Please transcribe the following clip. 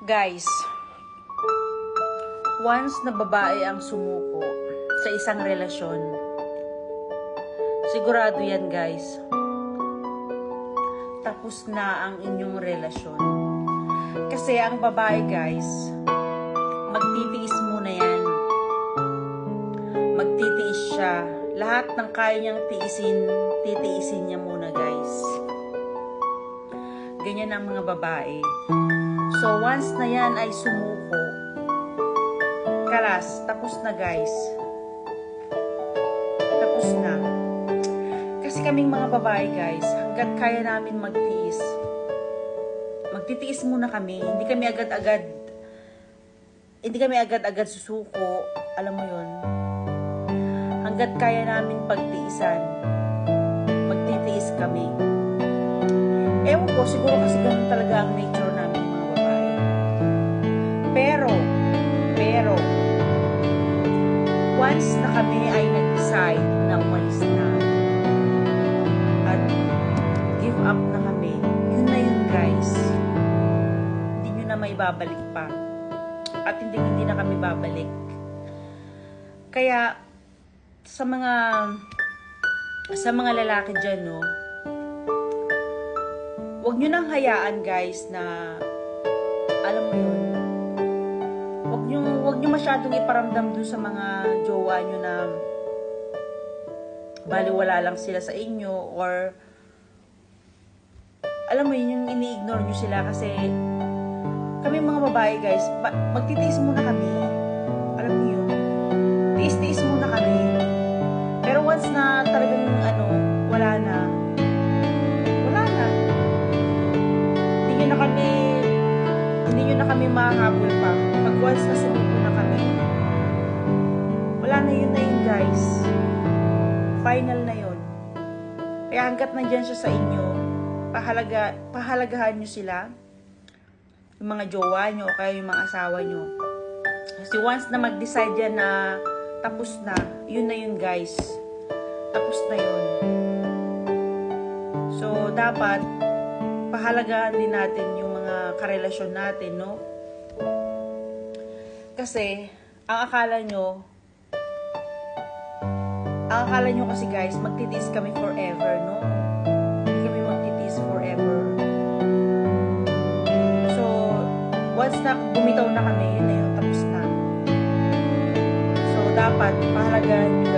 Guys, once na babae ang sumuko sa isang relasyon, sigurado yan guys, tapos na ang inyong relasyon. Kasi ang babae guys, magtitiis muna yan. Magtitiis siya. Lahat ng kaya niyang tiisin, titiisin niya muna guys. Ganyan ang mga babae. So, once na yan ay sumuko, kalas, tapos na guys. Tapos na. Kasi kaming mga babae guys, hanggat kaya namin magtiis, magtitiis muna kami. Hindi kami agad-agad, hindi kami agad-agad susuko. Alam mo yun. Hanggat kaya namin pagtiisan, magtitiis kami. Ewan ko, siguro kasi ganun talaga ang nature once na kami ay nag-decide na umalis na, at give up na kami, yun na yun guys. Hindi nyo na may babalik pa. At hindi hindi na kami babalik. Kaya, sa mga sa mga lalaki dyan, no, Huwag nyo nang hayaan guys na alam mo yun nyo, huwag nyo masyadong iparamdam dun sa mga jowa nyo na baliwala lang sila sa inyo or alam mo yun, yung ini-ignore nyo sila kasi kami mga babae guys, magtitiis muna kami. Alam mo yun. Na kami mahabol pa. Pag once na sumuko na kami, wala na yun na yun guys. Final na yun. Kaya hanggat nandyan siya sa inyo, pahalaga, pahalagahan nyo sila, yung mga jowa nyo o kaya yung mga asawa nyo. Kasi once na mag-decide yan na tapos na, yun na yun guys. Tapos na yun. So, dapat, pahalagahan din natin yung mga karelasyon natin, no? Kasi, ang akala nyo, ang akala nyo kasi guys, magtitiis kami forever, no? Hindi kami magtitiis forever. So, once na bumitaw na kami, yun na yun, tapos na. So, dapat, pahalagahan nyo